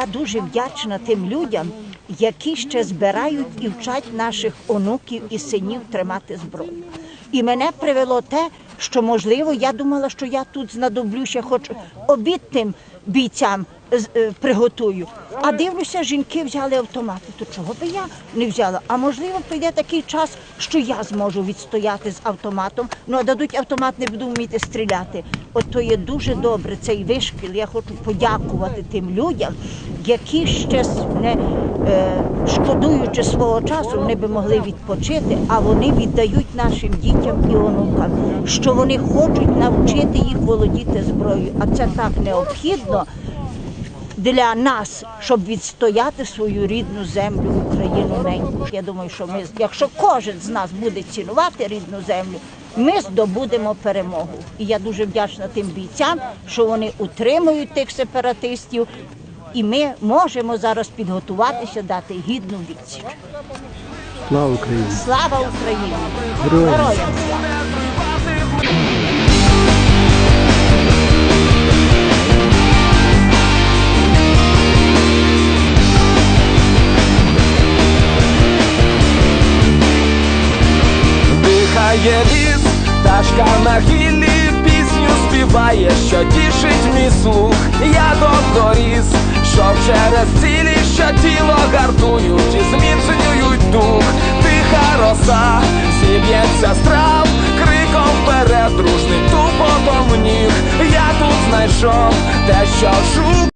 Я дуже вдячна тим людям, які ще збирають і вчать наших онуків і синів тримати зброю. І мене привело те, що можливо, я думала, що я тут знадоблюся, хоч обід тим бійцям е, приготую. А дивлюся, жінки взяли автомати. То чого би я не взяла? А можливо, прийде такий час, що я зможу відстояти з автоматом. Ну а дадуть автомат, не буду вміти стріляти. От то є дуже добре цей вишкіл. Я хочу подякувати тим людям, які ще не е, шкодуючи свого часу, вони би могли відпочити, а вони віддають нашим дітям і онукам, що вони хочуть навчити їх володіти зброєю. А це так необхідно для нас, щоб відстояти свою рідну землю, Україну неньку. Я думаю, що ми, якщо кожен з нас буде цінувати рідну землю, ми здобудемо перемогу. І я дуже вдячна тим бійцям, що вони утримують тих сепаратистів, і ми можемо зараз підготуватися дати гідну відсіч. Слава Україні! Слава Україні! Героям Дихає ліс, пташка на гіллі пісню співає, що тішить мій слух. Я докторіс, що через цілі, що тіло гартують і зміцнюють дух. Тиха роса, зіб'ється страв, криком вперед, дружним тупотом ніг. Я тут знайшов те, що шукав.